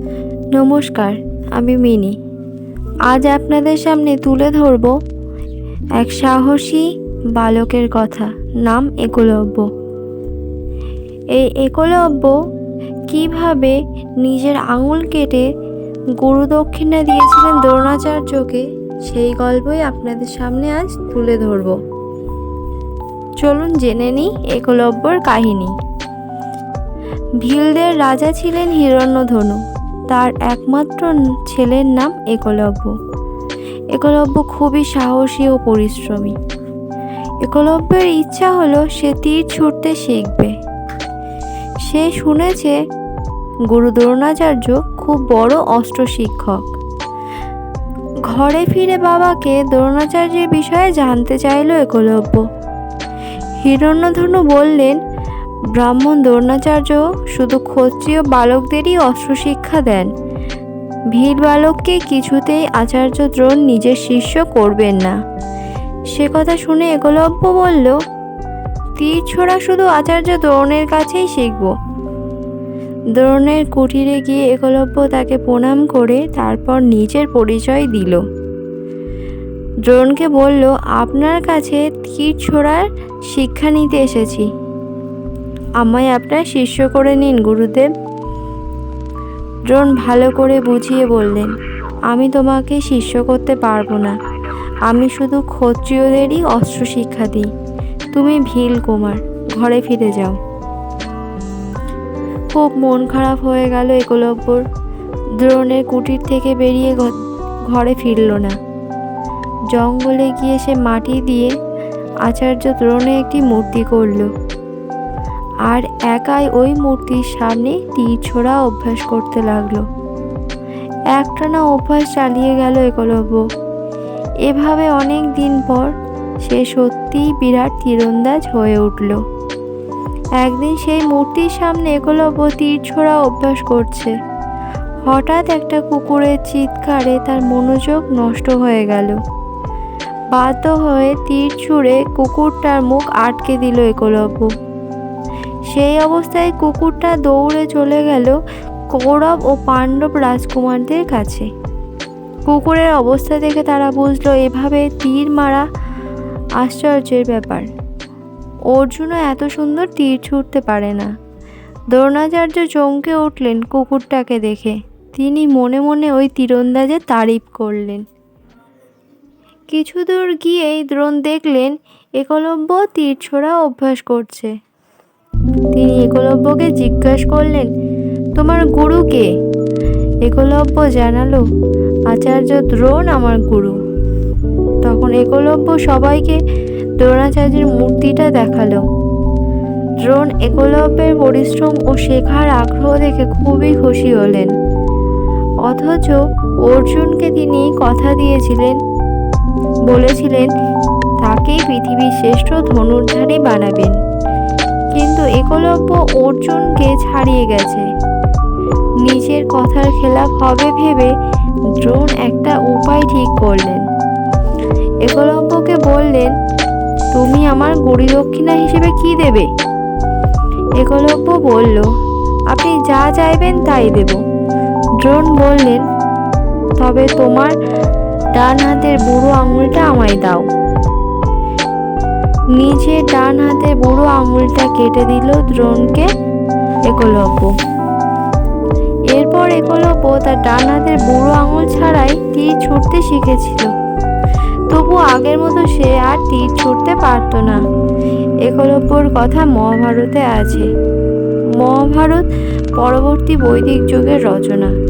নমস্কার, আমি মিনি। আজ আপনাদের সামনে তুলে ধরব এক সাহসী বালকের কথা, নাম একলব্য। এই একলব্য কীভাবে নিজের আঙুল কেটে গুরু দক্ষিণা দিয়েছিলেন দ্রোণাচার্যকে, সেই গল্পই আপনাদের সামনে আজ তুলে ধরব। চলুন জেনে নিই একলব্যর কাহিনী। ভিলদের রাজা ছিলেন হিরণ্যধনু। তার একমাত্র ছেলের নাম একলব্য। একলব্য খুবই সাহসী ও পরিশ্রমী। একলব্যের ইচ্ছা হলো সে তীর ছুটতে শিখবে। সে শুনেছে গুরু দ্রোণাচার্য খুব বড় অস্ত্র শিক্ষক। ঘরে ফিরে বাবাকে দ্রোণাচার্যের বিষয়ে জানতে চাইল একলব্য। হিরণ্যধনু বললেন ব্রাহ্মণ দ্রোণাচার্য শুধু ক্ষত্রিয় বালকদেরই অস্ত্র শিক্ষা দেন। ভীর বালককে কিছুতেই আচার্য দ্রোণ নিজের শিষ্য করবেন না। সে কথা শুনে একলব্য বলল, তীর ছোড়া শুধু আচার্য দ্রোণের কাছেই শিখব। দ্রোণের কুটিরে গিয়ে একলব্য তাকে প্রণাম করে তারপর নিজের পরিচয় দিল। দ্রোণকে বলল, আপনার কাছে তীর ছোড়ার শিক্ষা নিতে এসেছি। আমায় আপনার শিষ্য করে নিন, গুরুদেব। দ্রোণ ভালো করে বুঝিয়ে বললেন, আমি তোমাকে শিষ্য করতে পারব না। আমি শুধু ক্ষত্রিয়দেরই অস্ত্র শিক্ষা দিই। তুমি ভীল কুমার, ঘরে ফিরে যাও। খুব মন খারাপ হয়ে গেল একলব্যর। দ্রোণের কুটির থেকে বেরিয়ে ঘরে ফিরল না। জঙ্গলে গিয়ে সে মাটি দিয়ে আচার্য দ্রোণে একটি মূর্তি করল। আর একাই ওই মূর্তির সামনে তীর ছোড়া অভ্যাস করতে লাগল। একটানা অভ্যাস চালিয়ে গেল একলব্য। এভাবে অনেক দিন পর সে সত্যিই বিরাট তীরন্দাজ হয়ে উঠল। একদিন সেই মূর্তির সামনে একলব্য তীর ছোড়া অভ্যাস করছে। হঠাৎ একটা কুকুরের চিৎকারে তার মনোযোগ নষ্ট হয়ে গেল। বাধ্য হয়ে তীর ছুঁড়ে কুকুরটার মুখ আটকে দিল একলব্য। সেই অবস্থায় কুকুরটা দৌড়ে চলে গেল কৌরব ও পাণ্ডব রাজকুমারদের কাছে। কুকুরের অবস্থা দেখে তারা বুঝলো, এভাবে তীর মারা আশ্চর্যের ব্যাপার। অর্জুনও এত সুন্দর তীর ছুটতে পারে না। দ্রোণাচার্য চমকে উঠলেন কুকুরটাকে দেখে। তিনি মনে মনে ওই তীরন্দাজের তারিফ করলেন। কিছু দূর গিয়েই দ্রোণ দেখলেন, একলব্য তীর ছোড়া অভ্যাস করছে। তিনি একলব্যকে জিজ্ঞাসা করলেন, তোমার গুরু কে? একলব্য জানালো, আচার্য দ্রোণ আমার গুরু। তখন একলব্য সবাইকে দ্রোণাচার্যের মূর্তিটা দেখাল। দ্রোণ একলব্যের পরিশ্রম ও শেখার আগ্রহ দেখে খুবই খুশি হলেন। অথচ অর্জুনকে তিনি কথা দিয়েছিলেন, বলেছিলেন, তাকেই পৃথিবীর শ্রেষ্ঠ ধনুর্ধারী বানাবেন। কিন্তু একলব্য অর্জুনকে ছাড়িয়ে গেছে। নিজের কথার খেলাপ হবে ভেবে দ্রোণ একটা উপায় ঠিক করলেন। একলব্যকে বললেন, তুমি আমার গড়ি দক্ষিণা হিসেবে কি দেবে? একলব্য বলল, আপনি যা চাইবেন তাই দেব। দ্রোণ বললেন, তবে তোমার ডান হাতের বুড়ো আঙুলটা আমায় দাও। নিজে ডান হাতে বুড়ো আঙুলটা কেটে দিল দ্রোণকে। একলব্য এরপর একলব্য তার ডান হাতের বুড়ো আঙুল ছাড়াই তীর ছুটতে শিখেছিল। তবু আগের মতো সে আর তীর ছুটতে পারত না। একলব্যর কথা মহাভারতে আছে। মহাভারত পরবর্তী বৈদিক যুগের রচনা।